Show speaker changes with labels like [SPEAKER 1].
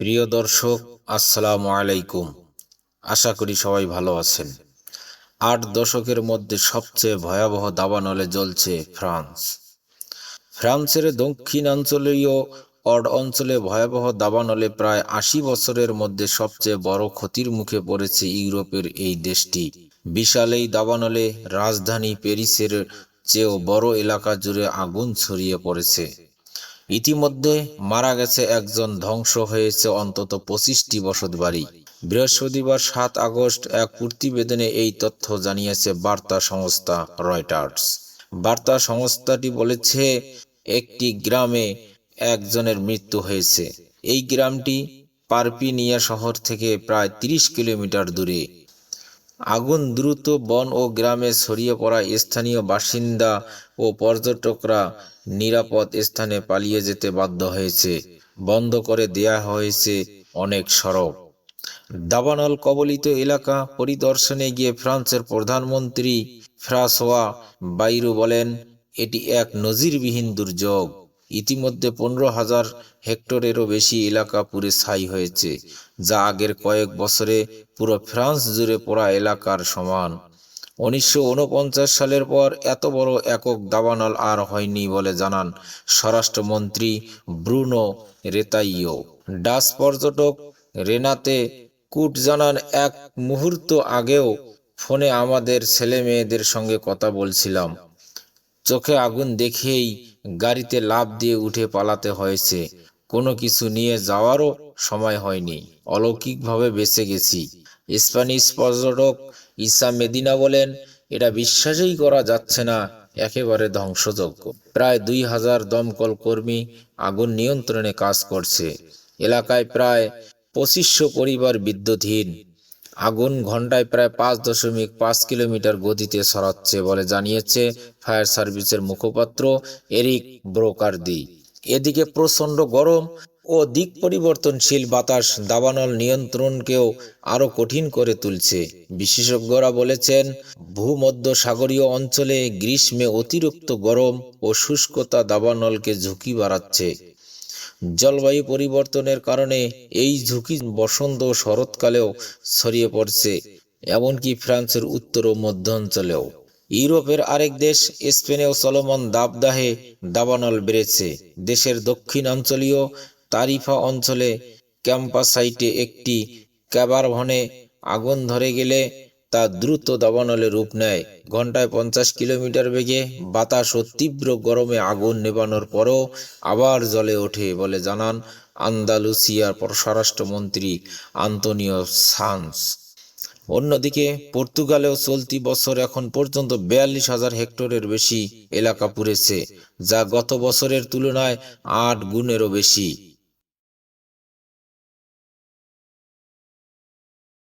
[SPEAKER 1] প্রিয় দর্শক, আসসালামু আলাইকুম। আশা করি সবাই ভালো আছেন। আট দশকের মধ্যে সবচেয়ে ভয়াবহ দাবানলে জ্বলছে ফ্রান্স। ফ্রান্সের দক্ষিণাঞ্চলীয় অড অঞ্চলে ভয়াবহ দাবানলে প্রায় আশি বছরের মধ্যে সবচেয়ে বড় ক্ষতির মুখে পড়েছে ইউরোপের এই দেশটি। বিশাল এই দাবানলে রাজধানী প্যারিসের চেয়েও বড় এলাকা জুড়ে আগুন ছড়িয়ে পড়েছে। ইতিমধ্যে মারা গেছে একজন ধ্বংস হয়েছে অন্তত পঁচিশটি বসতবাড়ি বৃহস্পতিবার সাত আগস্ট এক প্রতিবেদনে এই তথ্য জানিয়েছে বার্তা সংস্থা রয়টার্স। বার্তা সংস্থাটি বলেছে, একটি গ্রামে একজনের মৃত্যু হয়েছে। এই গ্রামটি পারপিনিয়া শহর থেকে প্রায় তিরিশ কিলোমিটার দূরে। আগুন দ্রুত বন ও গ্রামে ছড়িয়ে পড়া স্থানীয় বাসিন্দা ও পর্যটকরা নিরাপদ স্থানে পালিয়ে যেতে বাধ্য হয়েছে। বন্ধ করে দেয়া হয়েছে অনেক সড়ক। দাবানল কবলিত এলাকা পরিদর্শনে গিয়ে ফ্রান্সের প্রধানমন্ত্রী ফ্রাসোয়া বাইরু বলেন, এটি এক নজিরবিহীন দুর্যোগ। ইতিমধ্যে পনেরো হাজার হেক্টরেরও বেশি এলাকা পুরে ছাই হয়েছে, যা আগের কয়েক বছরে পুরো ফ্রান্স জুড়ে পড়া এলাকার সমান। উনিশশো ঊনপঞ্চাশ সালের পর এত বড় একক দাবানল আর হয়নি বলে জানান স্বরাষ্ট্রমন্ত্রী ব্রুনো রেতাইও ডাচ পর্যটক রেনাতে কুট জানান, এক মুহূর্ত আগেও ফোনে আমাদের ছেলে মেয়েদের সঙ্গে কথা বলছিলাম। চোখে আগুন দেখেই গাড়িতে লাফ দিয়ে উঠে পালাতে হয়েছে। কোনো কিছু নিয়ে যাওয়ারও সময় হয়নি। অলৌকিকভাবে বেঁচে গেছি। স্প্যানিশ পর্যটক ইসা মেদিনা বলেন, এটা বিশ্বাসই করা যাচ্ছে না। একেবারে ধ্বংসযোগ্য। প্রায় দুই হাজার দমকল কর্মী আগুন নিয়ন্ত্রণে কাজ করছে। এলাকায় প্রায় পঁচিশশো পরিবার বিদ্যুৎহীন। আগুন ঘন্টায় প্রায় পাঁচ দশমিক পাঁচ কিলোমিটার গতিতে ছড়াচ্ছে বলে জানিয়েছে ফায়ার সার্ভিসের মুখপাত্র এরিক ব্রোকারদি। এদিকে প্রচণ্ড গরম ও দিক পরিবর্তনশীল বাতাস দাবানল নিয়ন্ত্রণকেও আরও কঠিন করে তুলছে। বিশেষজ্ঞরা বলেছেন ভূমধ্য সাগরীয় অঞ্চলে গ্রীষ্মে অতিরিক্ত গরম ও শুষ্কতা দাবানলকে ঝুঁকি বাড়াচ্ছে। জলবায়ু পরিবর্তনের কারণে এই ঝুঁকি বসন্ত ও শরৎকালেও ছড়িয়ে পড়ছে, এমনকি ফ্রান্সের উত্তর ও মধ্য অঞ্চলেও ইউরোপের আরেক দেশ, স্পেনেও চলমান দাবদাহে দাবানল বেড়েছে। দেশের দক্ষিণাঞ্চলীয় তারিফা অঞ্চলে ক্যাম্পাস সাইটে একটি ক্যাবারভনে আগুন ধরে গেলে তা দ্রুত দাবানলে রূপ নেয়। ঘন্টায় পঞ্চাশ কিলোমিটার বেগে বাতাস ও তীব্র গরমে আগুন নেবানোর পরও আবার জলে ওঠে বলে জানান আন্দালুসিয়ার স্বরাষ্ট্রমন্ত্রী আন্তনিও সান্স। অন্যদিকে পর্তুগালেও চলতি বছর এখন পর্যন্ত বিয়াল্লিশ হাজার হেক্টরের বেশি এলাকা পুড়েছে, যা গত বছরের তুলনায় আট গুণেরও বেশি।